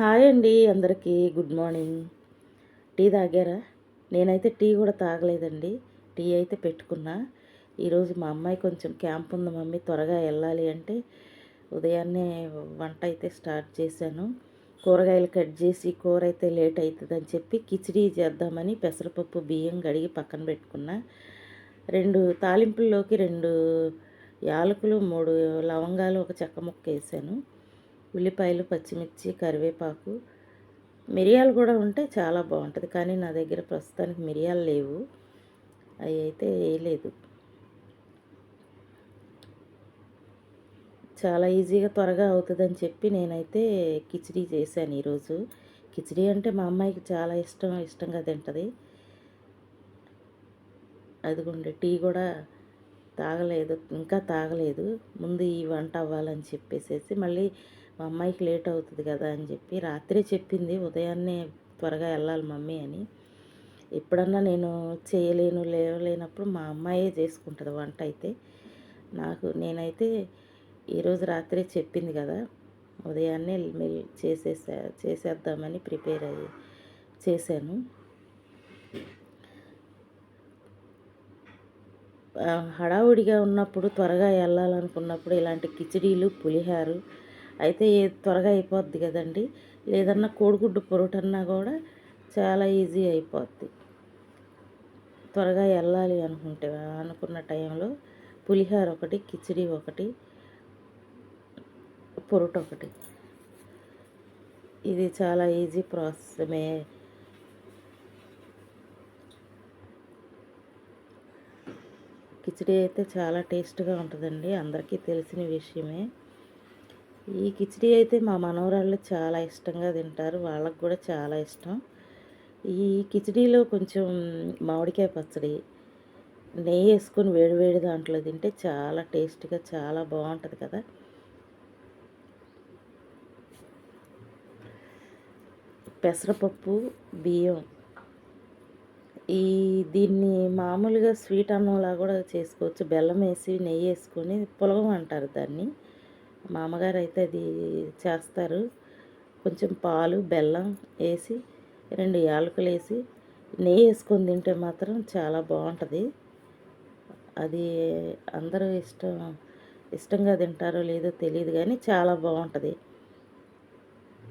Hi అండి అందరికీ good morning. Tea తాగారా? నేనైతే టీ కూడా తాగలేదండి. టీ అయితే పెట్టుకున్నా. ఈరోజు మా అమ్మాయి కొంచెం క్యాంప్ ఉంది మమ్మీ త్వరగా వెళ్ళాలి అంటే ఉదయాన్నే వంట అయితే స్టార్ట్ చేశాను. కూరగాయలు కట్ చేసి కూర అయితే లేట్ అవుతుందని చెప్పి కిచిడీ చేద్దామని పెసరపప్పు బియ్యం కడిగి పక్కన పెట్టుకున్నా. రెండు తాలింపుల్లోకి రెండు యాలకులు మూడు లవంగాలు ఒక చెక్క ముక్క వేసాను. ఉల్లిపాయలు పచ్చిమిర్చి కరివేపాకు మిరియాలు కూడా ఉంటే చాలా బాగుంటుంది. కానీ నా దగ్గర ప్రస్తుతానికి మిరియాలు లేవు. అవి అయితే వేయలేదు. చాలా ఈజీగా త్వరగా అవుతుందని చెప్పి నేనైతే కిచిడీ చేశాను ఈరోజు. కిచిడీ అంటే మా అమ్మాయికి చాలా ఇష్టం ఇష్టంగా తింటుంది. అదిగోండి టీ కూడా తాగలేదు ఇంకా తాగలేదు. ముందు ఈ వంట అవ్వాలని చెప్పేసేసి మళ్ళీ మా అమ్మాయికి లేట్ అవుతుంది కదా అని చెప్పి రాత్రే చెప్పింది ఉదయాన్నే త్వరగా వెళ్ళాలి మమ్మీ అని. ఎప్పుడన్నా నేను చేయలేను లేవలేనప్పుడు మా అమ్మాయే చేసుకుంటుంది వంట అయితే. నాకు నేనైతే ఈరోజు రాత్రే చెప్పింది కదా ఉదయాన్నే మెల్ చేసేసా చేసేద్దామని ప్రిపేర్ అయ్యి చేశాను. హడావుడిగా ఉన్నప్పుడు త్వరగా వెళ్ళాలనుకున్నప్పుడు ఇలాంటి కిచిడీలు పులిహారు అయితే త్వరగా అయిపోద్ది కదండి. లేదన్నా కోడిగుడ్డు పొరటన్నా కూడా చాలా ఈజీ అయిపోద్ది. త్వరగా వెళ్ళాలి అనుకుంటే అనుకున్న టైంలో పులిహార ఒకటి కిచిడి ఒకటి పొరుట ఒకటి ఇది చాలా ఈజీ ప్రాసెస్. మే కిచిడి అయితే చాలా టేస్ట్గా ఉంటుందండి అందరికీ తెలిసిన విషయమే. ఈ కిచిడి అయితే మా మనవరాళ్ళు చాలా ఇష్టంగా తింటారు వాళ్ళకు కూడా చాలా ఇష్టం. ఈ కిచిడీలో కొంచెం మామిడికాయ పచ్చడి నెయ్యి వేసుకొని వేడివేడి దాంట్లో తింటే చాలా టేస్ట్గా చాలా బాగుంటుంది కదా. పెసరపప్పు బియ్యం ఈ దీన్ని మామూలుగా స్వీట్ అన్నంలా కూడా చేసుకోవచ్చు. బెల్లం వేసి నెయ్యి వేసుకొని పులగం అంటారు దాన్ని. మా అమ్మగారు అయితే అది చేస్తారు. కొంచెం పాలు బెల్లం వేసి రెండు యాలకులు వేసి నెయ్యి వేసుకొని తింటే మాత్రం చాలా బాగుంటుంది. అది అందరూ ఇష్టం ఇష్టంగా తింటారో లేదో తెలియదు కానీ చాలా బాగుంటుంది.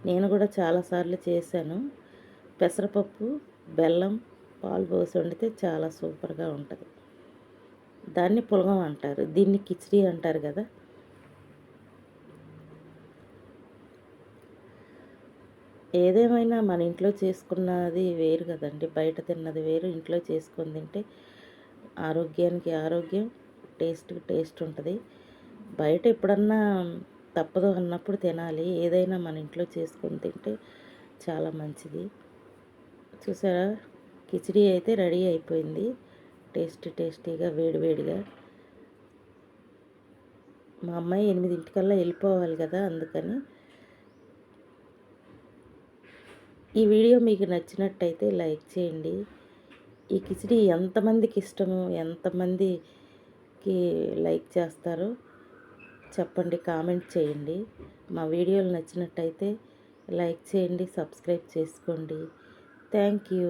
నేను కూడా చాలాసార్లు చేశాను. పెసరపప్పు బెల్లం పాలు పోసి వండితే చాలా సూపర్గా ఉంటుంది. దాన్ని పులగం అంటారు. దీన్ని కిచిడి అంటారు కదా. ఏదేమైనా మన ఇంట్లో చేసుకున్నది వేరు కదండి. బయట తిన్నది వేరు ఇంట్లో చేసుకొని తింటే ఆరోగ్యానికి ఆరోగ్యం టేస్ట్ టేస్ట్ ఉంటుంది. బయట ఎప్పుడన్నా తప్పదు అన్నప్పుడు తినాలి. ఏదైనా మన ఇంట్లో చేసుకొని తింటే చాలా మంచిది. చూసారా? కిచిడి అయితే రెడీ అయిపోయింది. టేస్టీ టేస్టీగా వేడివేడిగా మా అమ్మాయి ఎనిమిదింటికల్లా వెళ్ళిపోవాలి కదా అందుకని. ఈ వీడియో మీకు నచ్చినట్టయితే లైక్ చేయండి. ఈ కిచిడి ఎంతమందికి ఇష్టము ఎంతమందికి లైక్ చేస్తారో చెప్పండి కామెంట్ చేయండి. మా వీడియోలు నచ్చినట్టయితే లైక్ చేయండి సబ్స్క్రైబ్ చేసుకోండి. Thank you.